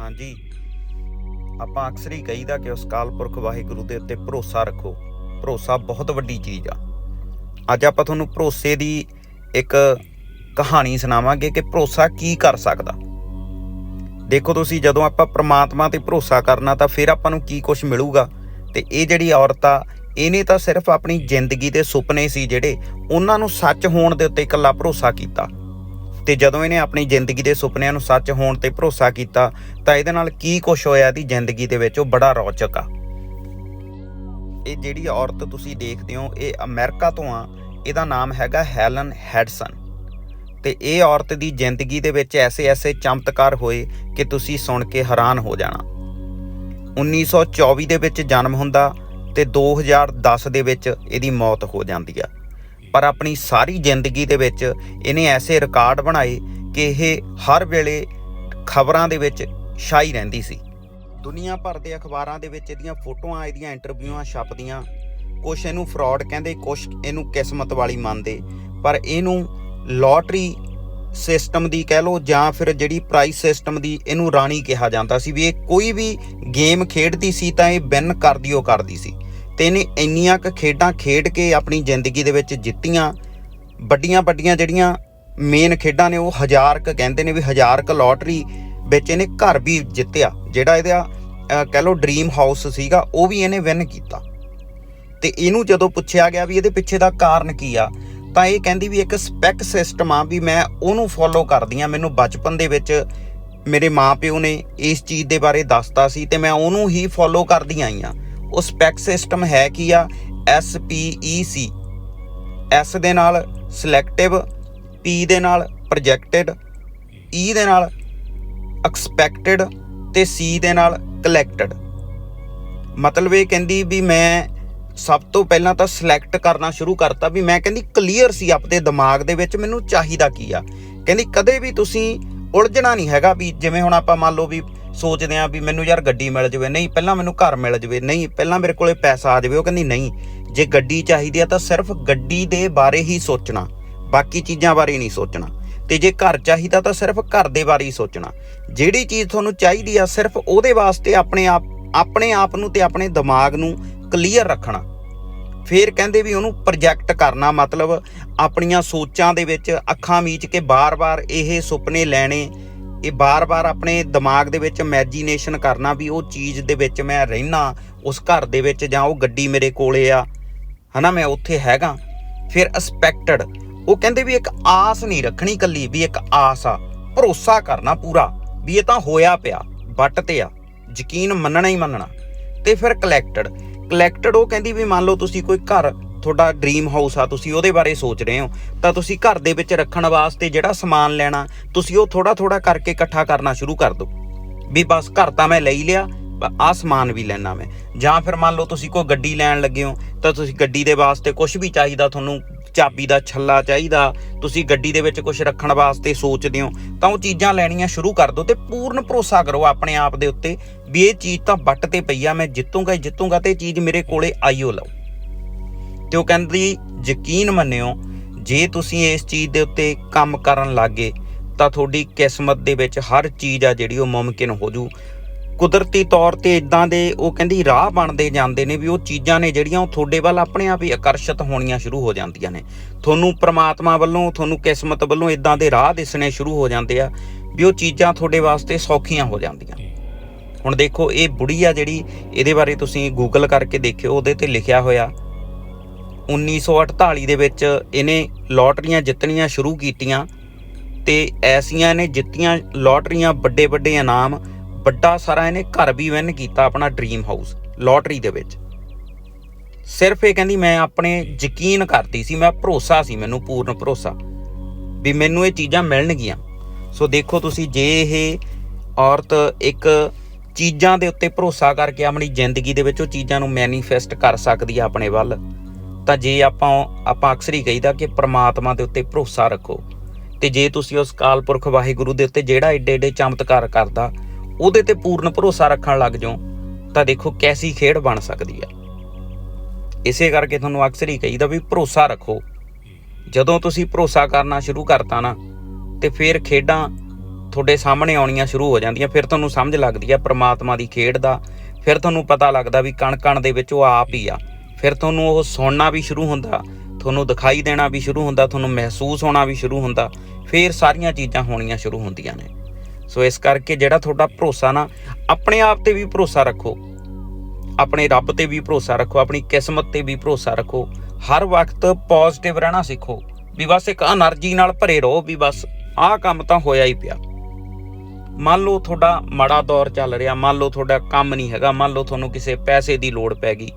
ਹਾਂਜੀ। ਆਪਾਂ ਅਕਸਰ ਹੀ ਕਹੀਦਾ ਕਿ ਉਸ ਕਾਲ ਪੁਰਖ ਵਾਹਿਗੁਰੂ ਦੇ ਉੱਤੇ ਭਰੋਸਾ ਰੱਖੋ। ਭਰੋਸਾ ਬਹੁਤ ਵੱਡੀ ਚੀਜ਼ ਆ। ਅੱਜ ਆਪਾਂ ਤੁਹਾਨੂੰ ਭਰੋਸੇ ਦੀ ਇੱਕ ਕਹਾਣੀ ਸੁਣਾਵਾਂਗੇ ਕਿ ਭਰੋਸਾ ਕੀ ਕਰ ਸਕਦਾ। ਦੇਖੋ ਤੁਸੀਂ, ਜਦੋਂ ਆਪਾਂ ਪ੍ਰਮਾਤਮਾ ਤੇ ਭਰੋਸਾ ਕਰਨਾ ਤਾਂ ਫਿਰ ਆਪਾਂ ਨੂੰ ਕੀ ਕੁਝ ਮਿਲੂਗਾ? ਤੇ ਇਹ ਜਿਹੜੀ ਔਰਤ ਆ, ਇਹਨੇ ਤਾਂ ਸਿਰਫ ਆਪਣੀ ਜ਼ਿੰਦਗੀ ਦੇ ਸੁਪਨੇ ਸੀ ਜਿਹੜੇ ਉਹਨਾਂ ਨੂੰ ਸੱਚ ਹੋਣ ਦੇ ਉੱਤੇ ਇਕੱਲਾ ਭਰੋਸਾ ਕੀਤਾ। ਤੇ ਜਦੋਂ ਇਹਨੇ ਆਪਣੀ ਜ਼ਿੰਦਗੀ ਦੇ ਸੁਪਨਿਆਂ ਨੂੰ ਸੱਚ ਹੋਣ ਤੇ ਭਰੋਸਾ ਕੀਤਾ, ਤਾਂ ਇਹਦੇ ਨਾਲ ਕੀ ਕੁਝ ਹੋਇਆ ਇਹਦੀ ਜ਼ਿੰਦਗੀ ਦੇ ਵਿੱਚ? ਉਹ ਬੜਾ ਰੌਚਕ ਆ। ਇਹ ਜਿਹੜੀ ਔਰਤ ਤੁਸੀਂ ਦੇਖਦੇ ਹੋ, ਇਹ ਅਮਰੀਕਾ ਤੋਂ ਆ। ਇਹਦਾ ਨਾਮ ਹੈਗਾ ਹੈਲਨ ਹੈਡਸਨ। ਤੇ ਇਹ ਔਰਤ ਦੀ ਜ਼ਿੰਦਗੀ ਦੇ ਵਿੱਚ ਐਸੇ ਐਸੇ ਚਮਤਕਾਰ ਹੋਏ ਕਿ ਤੁਸੀਂ ਸੁਣ ਕੇ ਹੈਰਾਨ ਹੋ ਜਾਣਾ। 1924 ਦੇ ਵਿੱਚ ਜਨਮ ਹੁੰਦਾ ਤੇ 2010 ਦੇ ਵਿੱਚ ਇਹਦੀ ਮੌਤ ਹੋ ਜਾਂਦੀ ਆ। ਪਰ ਆਪਣੀ ਸਾਰੀ ਜ਼ਿੰਦਗੀ ਦੇ ਵਿੱਚ ਇਹਨੇ ਐਸੇ ਰਿਕਾਰਡ ਬਣਾਏ ਕਿ ਇਹ ਹਰ ਵੇਲੇ ਖਬਰਾਂ ਦੇ ਵਿੱਚ ਛਾਈ ਰਹਿੰਦੀ ਸੀ। ਦੁਨੀਆ ਭਰ ਦੇ ਅਖਬਾਰਾਂ ਦੇ ਵਿੱਚ ਇਹਦੀਆਂ ਫੋਟੋਆਂ, ਇਹਦੀਆਂ ਇੰਟਰਵਿਊਆਂ ਛਪਦੀਆਂ। ਕੁਛ ਇਹਨੂੰ ਫਰਾਡ ਕਹਿੰਦੇ, ਕੁਛ ਇਹਨੂੰ ਕਿਸਮਤ ਵਾਲੀ ਮੰਨਦੇ। ਪਰ ਇਹਨੂੰ ਲੋਟਰੀ ਸਿਸਟਮ ਦੀ ਕਹਿ ਲਓ ਜਾਂ ਫਿਰ ਜਿਹੜੀ ਪ੍ਰਾਈਸ ਸਿਸਟਮ ਦੀ ਇਹਨੂੰ ਰਾਣੀ ਕਿਹਾ ਜਾਂਦਾ ਸੀ ਵੀ ਇਹ ਕੋਈ ਵੀ ਗੇਮ ਖੇਡਦੀ ਸੀ ਤਾਂ ਇਹ ਵਿਨ ਕਰਦੀ ਉਹ ਕਰਦੀ ਸੀ। ਤੇ ਇਹਨੇ ਇੰਨੀਆਂ ਕ ਖੇਡਾਂ ਖੇਡ ਕੇ ਆਪਣੀ ਜ਼ਿੰਦਗੀ ਦੇ ਵਿੱਚ ਜਿੱਤੀਆਂ। ਵੱਡੀਆਂ ਵੱਡੀਆਂ ਜਿਹੜੀਆਂ ਮੇਨ ਖੇਡਾਂ ਨੇ, ਉਹ ਹਜ਼ਾਰ ਕ ਕਹਿੰਦੇ ਨੇ ਵੀ ਹਜ਼ਾਰ ਕ ਲੋਟਰੀ ਵਿੱਚ ਇਹਨੇ ਘਰ ਵੀ ਜਿੱਤਿਆ, ਜਿਹੜਾ ਇਹਦਾ ਕਹਿ ਲਓ ਡ੍ਰੀਮ ਹਾਊਸ ਸੀਗਾ, ਉਹ ਵੀ ਇਹਨੇ ਵਿਨ ਕੀਤਾ। ਤੇ ਇਹਨੂੰ ਜਦੋਂ ਪੁੱਛਿਆ ਗਿਆ ਵੀ ਇਹਦੇ ਪਿੱਛੇ ਦਾ ਕਾਰਨ ਕੀ ਆ, ਤਾਂ ਇਹ ਕਹਿੰਦੀ ਵੀ ਇੱਕ ਸਪੈਕ ਸਿਸਟਮ ਆ ਵੀ ਮੈਂ ਉਹਨੂੰ ਫੋਲੋ ਕਰਦੀ ਆ, ਮੈਨੂੰ ਬਚਪਨ ਦੇ ਵਿੱਚ ਮੇਰੇ ਮਾਪਿਓ ਨੇ ਇਸ ਚੀਜ਼ ਦੇ ਬਾਰੇ ਦੱਸਤਾ ਸੀ ਤੇ ਮੈਂ ਉਹਨੂੰ ਹੀ ਫੋਲੋ ਕਰਦੀ ਆਈ ਆ। ਉਹ ਸਪੈਕ ਸਿਸਟਮ ਹੈ ਕੀ ਆ? ਐਸ ਪੀ ਈ ਸੀ ਐਸ ਦੇ ਨਾਲ ਸਿਲੈਕਟਿਵ ਪੀ ਦੇ ਨਾਲ ਪ੍ਰੋਜੈਕਟਡ ਈ e ਦੇ ਨਾਲ ਐਕਸਪੈਕਟਡ ਤੇ ਸੀ ਦੇ ਨਾਲ ਕਲੈਕਟਡ ਮਤਲਬ ਇਹ ਕਹਿੰਦੀ ਵੀ ਮੈਂ ਸਭ ਤੋਂ ਪਹਿਲਾਂ ਤਾਂ ਸਿਲੈਕਟ ਕਰਨਾ ਸ਼ੁਰੂ ਕਰਤਾ ਵੀ ਮੈਂ ਕਹਿੰਦੀ ਕਲੀਅਰ ਸੀ ਆਪਦੇ ਦਿਮਾਗ ਦੇ ਵਿੱਚ, ਮੈਨੂੰ ਚਾਹੀਦਾ ਕੀ ਆ? ਕਹਿੰਦੀ ਕਦੇ ਵੀ ਤੁਸੀਂ ਉਲਝਣਾ ਨਹੀਂ ਹੈਗਾ ਵੀ ਜਿਵੇਂ ਹੁਣ ਆਪਾਂ ਮੰਨ ਲਓ ਵੀ ਸੋਚਦੇ ਆ ਵੀ ਮੈਨੂੰ ਯਾਰ ਗੱਡੀ ਮਿਲ ਜਵੇ, ਨਹੀਂ, ਪਹਿਲਾਂ ਮੈਨੂੰ ਘਰ ਮਿਲ ਜਵੇ, ਨਹੀਂ, ਪਹਿਲਾਂ ਮੇਰੇ ਕੋਲੇ ਪੈਸਾ ਆ ਜਵੇ, ਉਹ ਕਹਿੰਦੀ ਨਹੀਂ, ਜੇ ਗੱਡੀ ਚਾਹੀਦੀ ਆ ਤਾਂ ਸਿਰਫ ਗੱਡੀ ਦੇ ਬਾਰੇ ਹੀ ਸੋਚਣਾ, ਬਾਕੀ ਚੀਜ਼ਾਂ ਬਾਰੇ ਨਹੀਂ ਸੋਚਣਾ, ਤੇ ਜੇ ਘਰ ਚਾਹੀਦਾ ਤਾਂ ਸਿਰਫ ਘਰ ਦੇ ਬਾਰੇ ਹੀ ਸੋਚਣਾ, ਜਿਹੜੀ ਚੀਜ਼ ਤੁਹਾਨੂੰ ਚਾਹੀਦੀ ਆ ਸਿਰਫ ਉਹਦੇ ਵਾਸਤੇ ਆਪਣੇ ਆਪ ਆਪਣੇ ਆਪ ਨੂੰ ਤੇ ਆਪਣੇ ਦਿਮਾਗ ਨੂੰ ਕਲੀਅਰ ਰੱਖਣਾ, ਫੇਰ ਕਹਿੰਦੇ ਵੀ ਉਹਨੂੰ ਪ੍ਰੋਜੈਕਟ ਕਰਨਾ, ਮਤਲਬ ਆਪਣੀਆਂ ਸੋਚਾਂ ਦੇ ਵਿੱਚ ਅੱਖਾਂ ਮੀਚ ਕੇ ਬਾਰ-ਬਾਰ ਇਹ ਸੁਪਨੇ ਲੈਣੇ ਇਹ ਬਾਰ-ਬਾਰ ਆਪਣੇ ਦਿਮਾਗ ਦੇ ਵਿੱਚ ਇਮੇਜਿਨੇਸ਼ਨ ਕਰਨਾ ਵੀ ਉਹ ਚੀਜ਼ ਦੇ ਵਿੱਚ ਮੈਂ ਰਹਿਣਾ ਉਸ ਘਰ ਦੇ ਵਿੱਚ ਜਾਂ ਉਹ ਗੱਡੀ ਮੇਰੇ ਕੋਲੇ ਆ, ਹਨਾ ਮੈਂ ਉੱਥੇ ਹੈਗਾ। ਫਿਰ ਐਕਸਪੈਕਟਡ ਉਹ ਕਹਿੰਦੇ ਵੀ ਇੱਕ ਆਸ ਨਹੀਂ ਰੱਖਣੀ ਕੱਲੀ ਵੀ ਇੱਕ ਆਸ ਆ, ਭਰੋਸਾ ਕਰਨਾ ਪੂਰਾ, ਵੀ ਇਹ ਤਾਂ ਹੋਇਆ ਪਿਆ, ਵੱਟ ਤੇ ਆ, ਯਕੀਨ ਮੰਨਣਾ ਹੀ ਮੰਨਣਾ। ਤੇ ਫਿਰ ਕਲੈਕਟਡ ਕਲੈਕਟਡ ਉਹ ਕਹਿੰਦੀ ਵੀ ਮੰਨ ਲਓ ਤੁਸੀਂ ਕੋਈ ਘਰ ਤੁਹਾਡਾ ਡ੍ਰੀਮ ਹਾਊਸ ਆ, ਤੁਸੀਂ ਉਹਦੇ ਬਾਰੇ ਸੋਚ ਰਹੇ ਹੋ, ਤਾਂ ਤੁਸੀਂ ਘਰ ਦੇ ਵਿੱਚ ਰੱਖਣ ਵਾਸਤੇ ਜਿਹੜਾ ਸਮਾਨ ਲੈਣਾ, ਤੁਸੀਂ ਉਹ ਥੋੜਾ ਥੋੜਾ ਕਰਕੇ ਇਕੱਠਾ ਕਰਨਾ ਸ਼ੁਰੂ ਕਰ ਦਿਓ। ਵੀ ਬਸ ਘਰ ਤਾਂ ਮੈਂ ਲਈ ਲਿਆ ਆ ਸਮਾਨ ਵੀ ਲੈਣਾ ਮੈਂ। ਜਾਂ ਫਿਰ ਮੰਨ ਲਓ ਤੁਸੀਂ ਕੋਈ ਗੱਡੀ ਲੈਣ ਲੱਗੇ ਹੋ, ਤਾਂ ਤੁਸੀਂ ਗੱਡੀ ਦੇ ਵਾਸਤੇ ਕੁਝ ਵੀ ਚਾਹੀਦਾ, ਤੁਹਾਨੂੰ ਚਾਬੀ ਦਾ ਛੱਲਾ ਚਾਹੀਦਾ, ਤੁਸੀਂ ਗੱਡੀ ਦੇ ਵਿੱਚ ਕੁਝ ਰੱਖਣ ਵਾਸਤੇ ਸੋਚਦੇ ਹੋ, ਤਾਂ ਉਹ ਚੀਜ਼ਾਂ ਲੈਣੀਆਂ ਸ਼ੁਰੂ ਕਰ ਦਿਓ ਤੇ ਪੂਰਨ ਭਰੋਸਾ ਕਰੋ ਆਪਣੇ ਆਪ ਦੇ ਉੱਤੇ ਵੀ ਇਹ ਚੀਜ਼ ਤਾਂ ਵੱਟ ਤੇ ਪਈ ਆ, ਮੈਂ ਜਿੱਤੂਗਾ ਹੀ ਜਿੱਤੂਗਾ ਤੇ ਇਹ ਚੀਜ਼ ਮੇਰੇ ਕੋਲੇ ਆਈਓ ਲਓ। ਤੇ ਉਹ ਕਹਿੰਦੀ, ਯਕੀਨ ਮੰਨਿਓ, ਜੇ ਤੁਸੀਂ ਇਸ ਚੀਜ਼ ਦੇ ਉੱਤੇ ਕੰਮ ਕਰਨ ਲੱਗੇ, ਤਾਂ ਤੁਹਾਡੀ ਕਿਸਮਤ ਦੇ ਵਿੱਚ ਹਰ ਚੀਜ਼ ਆ ਜਿਹੜੀ ਉਹ ਮੁਮਕਿਨ ਹੋ ਜੂ। ਕੁਦਰਤੀ ਤੌਰ ਤੇ ਇਦਾਂ ਦੇ ਉਹ ਕਹਿੰਦੀ ਰਾਹ ਬਣਦੇ ਜਾਂਦੇ ਨੇ ਵੀ ਉਹ ਚੀਜ਼ਾਂ ਨੇ ਜਿਹੜੀਆਂ ਉਹ ਤੁਹਾਡੇ ਵੱਲ ਆਪਣੇ ਆਪ ਹੀ ਆਕਰਸ਼ਿਤ ਹੋਣੀਆਂ ਸ਼ੁਰੂ ਹੋ ਜਾਂਦੀਆਂ ਨੇ। ਤੁਹਾਨੂੰ ਪ੍ਰਮਾਤਮਾ ਵੱਲੋਂ, ਤੁਹਾਨੂੰ ਕਿਸਮਤ ਵੱਲੋਂ ਇਦਾਂ ਦੇ ਰਾਹ ਦਿਸਣੇ ਸ਼ੁਰੂ ਹੋ ਜਾਂਦੇ ਆ ਵੀ ਉਹ ਚੀਜ਼ਾਂ ਤੁਹਾਡੇ ਵਾਸਤੇ ਸੌਖੀਆਂ ਹੋ ਜਾਂਦੀਆਂ। ਹੁਣ ਦੇਖੋ, ਇਹ ਬੁੜੀ ਆ ਜਿਹੜੀ, ਇਹਦੇ ਬਾਰੇ ਤੁਸੀਂ ਗੂਗਲ ਕਰਕੇ ਦੇਖਿਓ, ਉਹਦੇ ਤੇ ਲਿਖਿਆ ਹੋਇਆ 1948 ਦੇ ਵਿੱਚ ਇਹਨੇ ਲੋਟਰੀਆਂ ਜਿੱਤਣੀਆਂ ਸ਼ੁਰੂ ਕੀਤੀਆਂ ਤੇ ਐਸੀਆਂ ਨੇ ਜਿੱਤੀਆਂ ਲੋਟਰੀਆਂ ਵੱਡੇ ਵੱਡੇ ਇਨਾਮ, ਵੱਡਾ ਸਾਰਾ ਇਹਨੇ ਘਰ ਵੀ ਵਿਨ ਕੀਤਾ ਆਪਣਾ ਡ੍ਰੀਮ ਹਾਊਸ ਲੋਟਰੀ ਦੇ ਵਿੱਚ। ਸਿਰਫ ਇਹ ਕਹਿੰਦੀ ਮੈਂ ਆਪਣੇ ਯਕੀਨ ਕਰਦੀ ਸੀ, ਮੈਂ ਭਰੋਸਾ ਸੀ, ਮੈਨੂੰ ਪੂਰਨ ਭਰੋਸਾ ਵੀ ਮੈਨੂੰ ਇਹ ਚੀਜ਼ਾਂ ਮਿਲਣਗੀਆਂ। ਸੋ ਦੇਖੋ ਤੁਸੀਂ ਜੇ ਇਹ ਔਰਤ ਇੱਕ ਚੀਜ਼ਾਂ ਦੇ ਉੱਤੇ ਭਰੋਸਾ ਕਰਕੇ ਆਪਣੀ ਜ਼ਿੰਦਗੀ ਦੇ ਵਿੱਚ ਉਹ ਚੀਜ਼ਾਂ ਨੂੰ ਮੈਨੀਫੈਸਟ ਕਰ ਸਕਦੀ ਹੈ ਆਪਣੇ ਵੱਲ ਤਾਂ ਜੇ ਆਪਾਂ ਆਪਾਂ ਅਕਸਰ ਹੀ ਕਹੀਦਾ ਕਿ ਪ੍ਰਮਾਤਮਾ ਦੇ ਉੱਤੇ ਭਰੋਸਾ ਰੱਖੋ। ਤੇ ਜੇ ਤੁਸੀਂ ਉਸ ਕਾਲ ਪੁਰਖ ਵਾਹਿਗੁਰੂ ਦੇ ਉੱਤੇ ਜਿਹੜਾ ਏਡੇ ਏਡੇ ਚਮਤਕਾਰ ਕਰਦਾ, ਉਹਦੇ ਤੇ ਪੂਰਨ ਭਰੋਸਾ ਰੱਖਣ ਲੱਗ ਜਾਓ, ਤਾਂ ਦੇਖੋ ਕੈਸੀ ਖੇਡ ਬਣ ਸਕਦੀ ਆ। ਇਸੇ ਕਰਕੇ ਤੁਹਾਨੂੰ ਅਕਸਰ ਹੀ ਕਹੀਦਾ ਵੀ ਭਰੋਸਾ ਰੱਖੋ। ਜਦੋਂ ਤੁਸੀਂ ਭਰੋਸਾ ਕਰਨਾ ਸ਼ੁਰੂ ਕਰਤਾ ਨਾ, ਤੇ ਫਿਰ ਖੇਡਾਂ ਤੁਹਾਡੇ ਸਾਹਮਣੇ ਆਉਣੀਆਂ ਸ਼ੁਰੂ ਹੋ ਜਾਂਦੀਆਂ, ਫਿਰ ਤੁਹਾਨੂੰ ਸਮਝ ਲੱਗਦੀ ਆ ਪ੍ਰਮਾਤਮਾ ਦੀ ਖੇਡ ਦਾ। ਫਿਰ ਤੁਹਾਨੂੰ ਪਤਾ ਲੱਗਦਾ ਵੀ ਕਣ ਕਣ ਦੇ ਵਿੱਚ ਉਹ ਆਪ ਹੀ ਆ। ਫਿਰ ਤੁਹਾਨੂੰ ਉਹ ਸੁਣਨਾ ਵੀ ਸ਼ੁਰੂ ਹੁੰਦਾ, ਤੁਹਾਨੂੰ ਦਿਖਾਈ ਦੇਣਾ ਵੀ ਸ਼ੁਰੂ ਹੁੰਦਾ, ਤੁਹਾਨੂੰ ਮਹਿਸੂਸ ਹੋਣਾ ਵੀ ਸ਼ੁਰੂ ਹੁੰਦਾ, ਫਿਰ ਸਾਰੀਆਂ ਚੀਜ਼ਾਂ ਹੋਣੀਆਂ ਸ਼ੁਰੂ ਹੁੰਦੀਆਂ ਨੇ। ਸੋ ਇਸ ਕਰਕੇ ਜਿਹੜਾ ਤੁਹਾਡਾ ਭਰੋਸਾ ਨਾ, ਆਪਣੇ ਆਪ ਤੇ ਵੀ ਭਰੋਸਾ ਰੱਖੋ। ਆਪਣੇ ਰੱਬ ਤੇ ਵੀ ਭਰੋਸਾ ਰੱਖੋ, ਆਪਣੀ ਕਿਸਮਤ ਤੇ ਵੀ ਭਰੋਸਾ ਰੱਖੋ। ਹਰ ਵਕਤ ਪੋਜ਼ਿਟਿਵ ਰਹਿਣਾ ਸਿੱਖੋ। ਵੀ ਬਸ ਇੱਕ એનર્ਜੀ ਨਾਲ ਭਰੇ ਰਹੋ, ਵੀ ਬਸ ਆਹ ਕੰਮ ਤਾਂ ਹੋਇਆ ਹੀ ਪਿਆ। ਮੰਨ ਲਓ ਤੁਹਾਡਾ ਮਾੜਾ ਦੌਰ ਚੱਲ ਰਿਹਾ, ਮੰਨ ਲਓ ਤੁਹਾਡਾ ਕੰਮ ਨਹੀਂ ਹੈਗਾ, ਮੰਨ ਲਓ ਤੁਹਾਨੂੰ ਕਿਸੇ ਪੈਸੇ ਦੀ ਲੋੜ ਪੈ ਗਈ।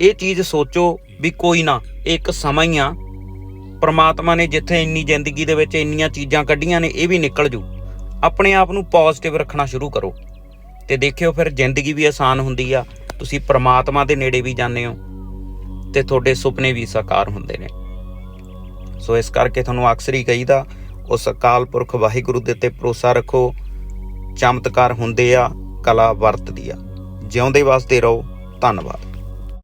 ਇਹ ਚੀਜ਼ ਸੋਚੋ ਵੀ ਕੋਈ ਨਾ ਇਹ ਇੱਕ ਸਮਾਂ ਹੀ ਆ। ਪਰਮਾਤਮਾ ਨੇ ਜਿੱਥੇ ਇੰਨੀ ਜ਼ਿੰਦਗੀ ਦੇ ਵਿੱਚ ਇੰਨੀਆਂ ਚੀਜ਼ਾਂ ਕੱਢੀਆਂ ਨੇ, ਇਹ ਵੀ ਨਿਕਲ ਜੂ। ਆਪਣੇ ਆਪ ਨੂੰ ਪੋਜ਼ਿਟਿਵ ਰੱਖਣਾ ਸ਼ੁਰੂ ਕਰੋ। ਤੇ ਦੇਖਿਓ ਫਿਰ ਜ਼ਿੰਦਗੀ ਵੀ ਆਸਾਨ ਹੁੰਦੀ ਆ। ਤੁਸੀਂ ਪਰਮਾਤਮਾ ਦੇ ਨੇੜੇ ਵੀ ਜਾਂਦੇ ਹੋ ਤੇ ਤੁਹਾਡੇ ਸੁਪਨੇ ਵੀ ਸਾਕਾਰ ਹੁੰਦੇ ਨੇ। ਸੋ ਇਸ ਕਰਕੇ ਤੁਹਾਨੂੰ ਅਕਸਰ ਹੀ ਕਹੀਦਾ, ਉਸ ਅਕਾਲ ਪੁਰਖ ਵਾਹਿਗੁਰੂ ਦੇ ਤੇ ਭਰੋਸਾ ਰੱਖੋ। ਚਮਤਕਾਰ ਹੁੰਦੇ ਆ, ਕਲਾ ਵਰਤਦੀ ਆ। ਜਿਉਂਦੇ ਵਾਸਤੇ ਰਹੋ। ਧੰਨਵਾਦ।